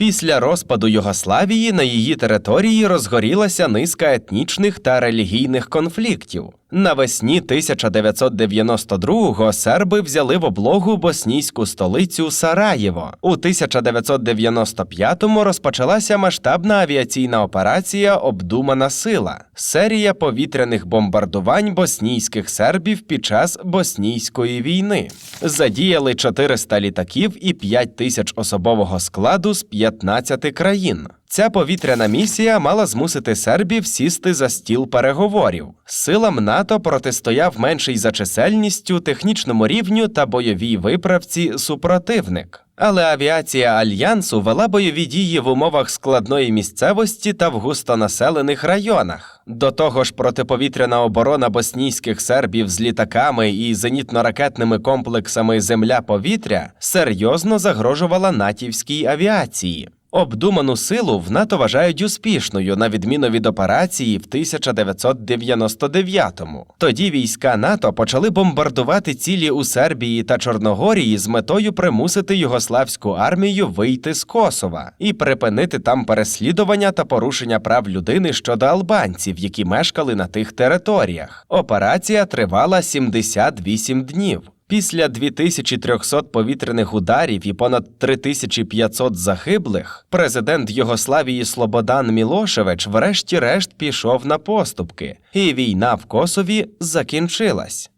Після розпаду Югославії на її території розгорілася низка етнічних та релігійних конфліктів. Навесні 1992-го серби взяли в облогу боснійську столицю Сараєво. У 1995-му розпочалася масштабна авіаційна операція Обдумана сила, серія повітряних бомбардувань боснійських сербів під час боснійської війни. Задіяли 400 літаків і 5 тисяч особового складу з 15 країн. Ця повітряна місія мала змусити сербів сісти за стіл переговорів. Силам НАТО протистояв менший за чисельністю, технічному рівню та бойовій виправці супротивник. Але авіація альянсу вела бойові дії в умовах складної місцевості та в густонаселених районах. До того ж, протиповітряна оборона боснійських сербів з літаками і зенітно-ракетними комплексами Земля-повітря серйозно загрожувала натівській авіації. Обдуману силу в НАТО вважають успішною, на відміну від операції в 1999-му. Тоді війська НАТО почали бомбардувати цілі у Сербії та Чорногорії з метою примусити югославську армію вийти з Косова і припинити там переслідування та порушення прав людини щодо албанців, які мешкали на тих територіях. Операція тривала 78 днів. Після 2300 повітряних ударів і понад 3500 загиблих, президент Йогославії Слободан Мілошевич врешті-решт пішов на поступки, і війна в Косові закінчилась.